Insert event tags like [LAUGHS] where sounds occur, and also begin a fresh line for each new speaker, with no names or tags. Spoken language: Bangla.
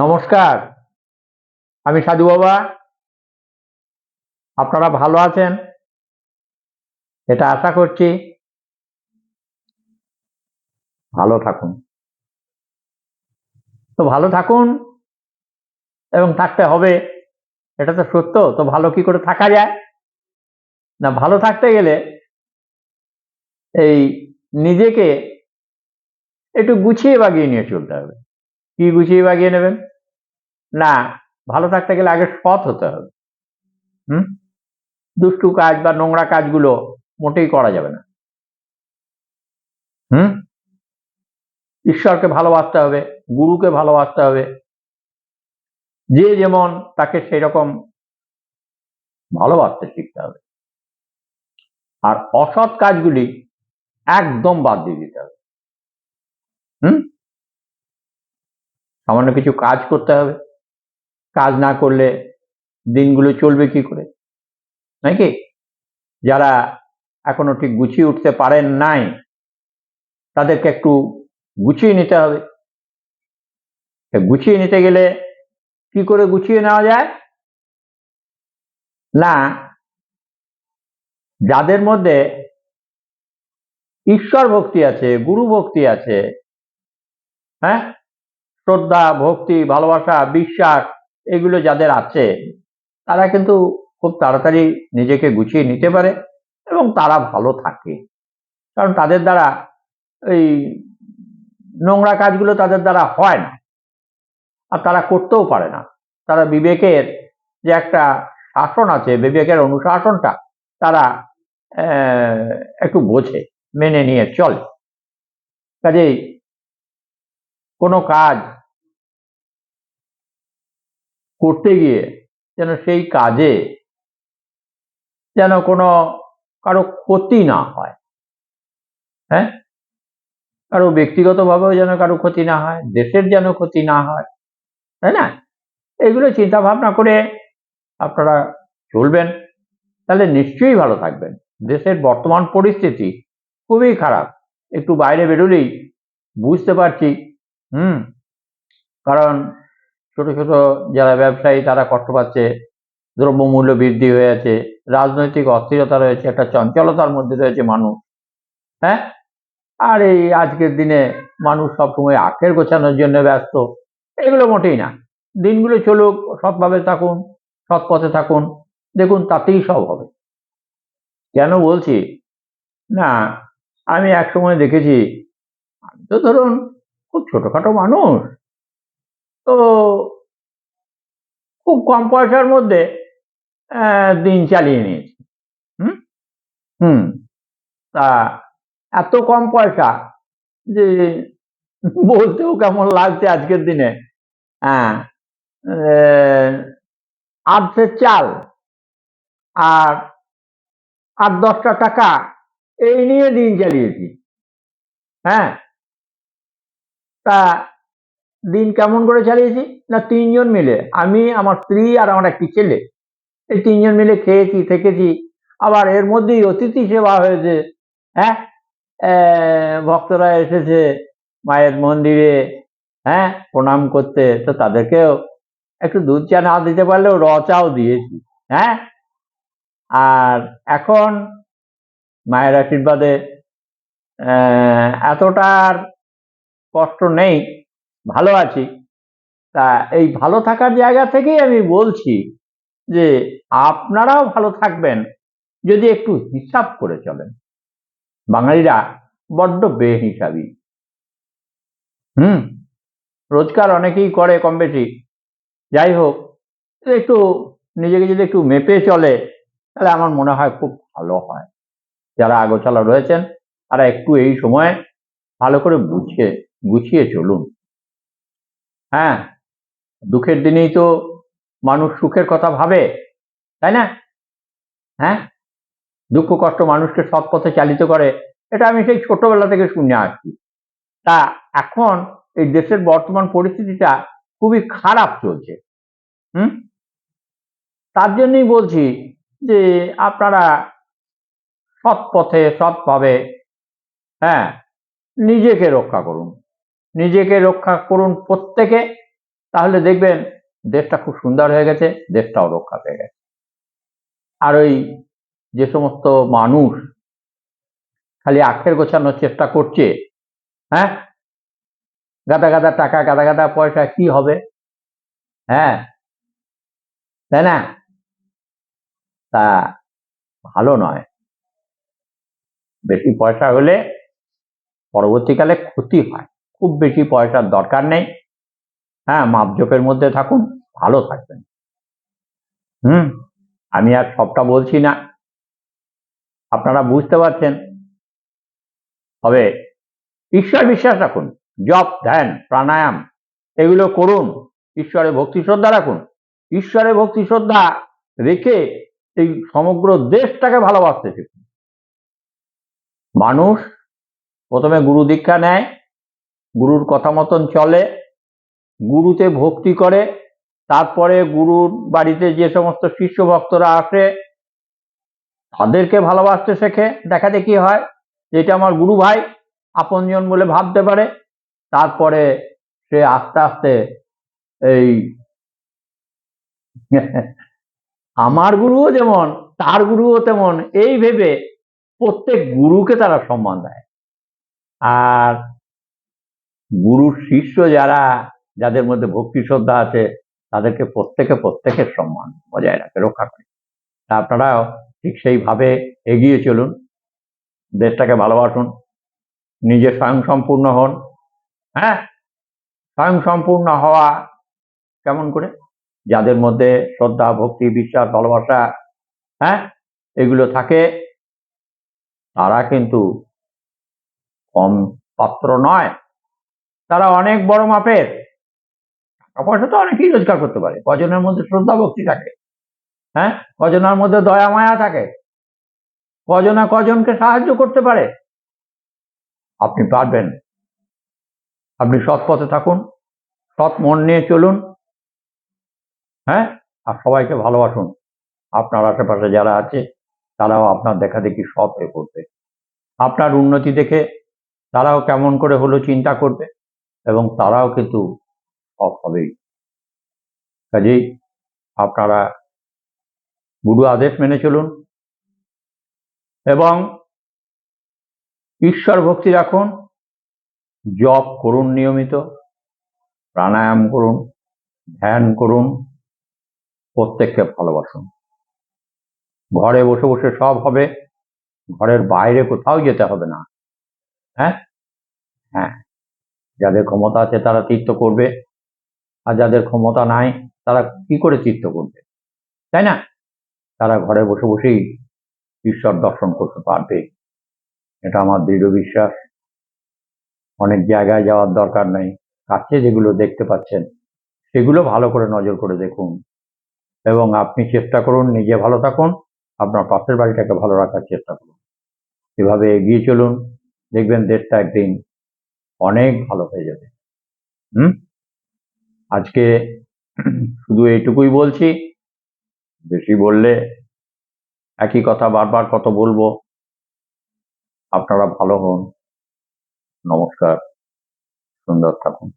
নমস্কার। আমি সাধু বাবা। আপনারা ভালো আছেন? এটা আশা করছি। ভালো থাকুন। তো ভালো থাকুন এবং থাকতে হবে, এটা তো সত্য। তো ভালো কি করে থাকা যায়? না, ভালো থাকতে গেলে এই নিজেকে একটু গুছিয়ে বাগিয়ে নিয়ে চলতে হবে। কি গুছিয়ে বাগিয়ে নেবেন? না, ভালো থাকতে গেলে আগে সৎ হতে হবে। হুম? দুষ্টু কাজ বা নোংরা কাজগুলো মোটেই করা যাবে না। হুম? ঈশ্বরকে ভালোবাসতে হবে, গুরুকে ভালোবাসতে হবে। যে যেমন তাকে সেই রকম ভালোবাসতে শিখতে হবে। আর অসৎ কাজগুলি একদম বাদ দিয়ে দিতে হবে। হুম? সামান্য কিছু কাজ করতে হবে। কাজ না করলে দিনগুলো চলবে কি করে? নাকি যারা এখনও ঠিক গুছিয়ে উঠতে পারেন নাই, তাদেরকে একটু গুছিয়ে নিতে হবে। গুছিয়ে নিতে গেলে কি করে গুছিয়ে নেওয়া যায়? না, যাদের মধ্যে ঈশ্বর ভক্তি আছে, গুরু ভক্তি আছে হ্যাঁ শ্রদ্ধা, ভক্তি, ভালোবাসা, বিশ্বাস, এগুলো যাদের আছে, তারা কিন্তু খুব তাড়াতাড়ি নিজেকে গুছিয়ে নিতে পারে এবং তারা ভালো থাকে। কারণ তাদের দ্বারা এই নোংরা কাজগুলো তাদের দ্বারা হয় না। আর তারা করতেও পারে না। তারা বিবেকের যে একটা শাসন আছে, বিবেকের অনুশাসনটা তারা একটু বোঝে, মেনে নিয়ে চলে। কাজেই কোনো কাজ করতে গিয়ে যেন সেই কাজে যেন কোনো কারও ক্ষতি না হয়। হ্যাঁ? কারও ব্যক্তিগতভাবেও যেন কারও ক্ষতি না হয়, দেশের যেন ক্ষতি না হয়, তাই না? এগুলো চিন্তা ভাবনা করে আপনারা চলবেন, তাহলে নিশ্চয়ই ভালো থাকবেন। দেশের বর্তমান পরিস্থিতি খুবই খারাপ। একটু বাইরে বেরোলেই বুঝতে পারছি, হুম? কারণ ছোট ছোট যারা ব্যবসায়ী, তারা কষ্ট পাচ্ছে, দ্রব্যমূল্য বৃদ্ধি হয়ে আছে, রাজনৈতিক অস্থিরতা রয়েছে, একটা চঞ্চলতার মধ্যে রয়েছে মানুষ হ্যাঁ? আর এই আজকের দিনে মানুষ সবসময় আখের গোছানোর জন্য ব্যস্ত, এগুলো মোটেই না। দিনগুলো চলুক, সৎভাবে থাকুন সৎ পথে থাকুন, দেখুন তাতেই সব হবে। কেন বলছি? না, আমি এক সময় দেখেছি, আমি তো ধরুন খুব ছোটোখাটো মানুষ তো খুব কম পয়সার মধ্যে দিন চালিয়ে নিয়েছি। হুম? হুম। তা এত কম পয়সা যে বলতেও কেমন লাগছে আজকের দিনে। হ্যাঁ আর্ধেক চাল আর আট দশটা টাকা এই নিয়ে দিন চালিয়েছি। হ্যাঁ? তা দিন কেমন করে চালিয়েছি? না তিনজন মিলে। আমি আমার স্ত্রী আর আমার একটি ছেলে। এই তিনজন মিলে খেয়েছি থেকেছি। আবার এর মধ্যেই অতিথি সেবা হয়েছে। হ্যাঁ? ভক্তরা এসেছে মায়ের মন্দিরে। হ্যাঁ? প্রণাম করতে। তো তাদেরকেও একটু দুধ চা না দিতে পারলেও র চাও দিয়েছি। হ্যাঁ? আর এখন মায়ের আশীর্বাদে আহ, এতটা আর কষ্ট নেই। ভালো আছি। তা এই ভালো থাকার জায়গা থেকেই আমি বলছি যে আপনারাও ভালো থাকবেন যদি একটু হিসাব করে চলেন। বাঙালিরা বড্ড বে বেহিসাবি। হুম রোজগার অনেকেই করে কম বেশি যাই হোক একটু নিজেকে যদি একটু মেপে চলে, তাহলে আমার মনে হয় খুব ভালো হয়। যারা আগোছালা রয়েছেন, তারা একটু এই সময় ভালো করে বুঝিয়ে গুছিয়ে চলুন। হ্যাঁ দুঃখের দিনেই তো মানুষ সুখের কথা ভাবে, তাই না? হ্যাঁ? দুঃখ কষ্ট মানুষকে সৎ পথে চালিত করে, এটা আমি সেই ছোটবেলা থেকে শুনে আসছি তা এখন এই দেশের বর্তমান পরিস্থিতিটা খুবই খারাপ চলছে। হুম? তার জন্যই বলছি যে আপনারা সৎ পথে সৎভাবে হ্যাঁ নিজেকে রক্ষা করুন। নিজেকে রক্ষা করুন প্রত্যেকে, তাহলে দেখবেন দেশটা খুব সুন্দর হয়ে গেছে, দেশটাও রক্ষা পেয়ে গেছে। আর ওই যে সমস্ত মানুষ খালি আখের গোছানোর চেষ্টা করছে হ্যাঁ? গাদা গাদা টাকা, গাদা গাদা পয়সা কি হবে? হ্যাঁ? তাই না? তা ভালো নয়। বেশি পয়সা হলে পরবর্তীকালে ক্ষতি হয়। খুব বেশি পয়সার দরকার নেই। হ্যাঁ মাপজোপের মধ্যে থাকুন, ভালো থাকবেন। হুম, আমি আর সবটা বলছি না। আপনারা বুঝতে পারছেন? তবে ঈশ্বর বিশ্বাস রাখুন, জপ, ধ্যান, প্রাণায়াম, এগুলো করুন, ঈশ্বরে ভক্তি শ্রদ্ধা রাখুন। ঈশ্বরে ভক্তি শ্রদ্ধা রেখে এই সমগ্র দেশটাকে ভালোবাসতে শিখুন। মানুষ প্রথমে গুরু দীক্ষা নেয় গুরুর কথা মতন চলে, গুরুতে ভক্তি করে, তারপরে গুরুর বাড়িতে যে সমস্ত শিষ্য ভক্তরা আসে, তাদেরকে ভালোবাসতে শেখে। দেখা দেখি হয় যে এটা আমার গুরু ভাই, আপনজন বলে ভাবতে পারে। তারপরে সে আস্তে আস্তে এই [LAUGHS] আমার গুরুও যেমন, তার গুরুও তেমন, এই ভেবে প্রত্যেক গুরুকে তারা সম্মান দেয়। আর গুরুর শিষ্য যারা, যাদের মধ্যে ভক্তি শ্রদ্ধা আছে, তাদেরকে প্রত্যেকে প্রত্যেকের সম্মান বজায় রাখে, রক্ষা করে। তা আপনারাও ঠিক সেইভাবে এগিয়ে চলুন, দেশটাকে ভালোবাসুন, নিজে স্বয়ং সম্পূর্ণ হন হ্যাঁ? স্বয়ং সম্পূর্ণ হওয়া কেমন করে? যাদের মধ্যে শ্রদ্ধা, ভক্তি, বিশ্বাস, ভালোবাসা হ্যাঁ? এগুলো থাকে, তারা কিন্তু কম পাত্র নয়। তারা অনেক বড় মাপের। পয়সা তো অনেকেই রোজগার করতে পারে। কজনের মধ্যে শ্রদ্ধা ভক্তি থাকে। হ্যাঁ? কজনের মধ্যে দয়া মায়া থাকে। কজনা কজনকে সাহায্য করতে পারে। আপনি পারবেন। আপনি সৎ পথে থাকুন। সৎ মন নিয়ে চলুন। হ্যাঁ? আর সবাইকে ভালোবাসুন। আপনার আশেপাশে যারা আছে, তারাও আপনার দেখা দেখি সৎ হয়ে পড়বে। আপনার উন্নতি দেখে তারাও কেমন করে হলো চিন্তা করবে। এবং তারাও কিন্তু সৎ হবেই। কাজেই আপনারা গুরু আদেশ মেনে চলুন এবং ঈশ্বর ভক্তি রাখুন, জপ করুন নিয়মিত, প্রাণায়াম করুন, ধ্যান করুন, প্রত্যেককে ভালোবাসুন। ঘরে বসে বসে সব হবে, ঘরের বাইরে কোথাও যেতে হবে না। হ্যাঁ? হ্যাঁ। যাদের ক্ষমতা আছে তারা তীর্থ করবে। আর যাদের ক্ষমতা নাই, তারা কি করে তীর্থ করবে? তাই না? তারা ঘরে বসে বসেই ঈশ্বর দর্শন করতে পারবে। এটা আমার দৃঢ় বিশ্বাস। অনেক জায়গায় যাওয়ার দরকার নেই। কাছে যেগুলো দেখতে পাচ্ছেন, সেগুলো ভালো করে নজর করে দেখুন। এবং আপনি চেষ্টা করুন নিজে ভালো থাকুন, আপনার পাশের বাড়িটাকে ভালো রাখার চেষ্টা করুন। এভাবে এগিয়ে চলুন। দেখবেন দেশটা একদিন অনেক ভালো হয়ে যাবে। হুম? আজকে শুধু এইটুকুই বলছি, বেশি বললে একই কথা বারবার কত বলব। আপনারা ভালো হন। নমস্কার। সুন্দর থাকুন।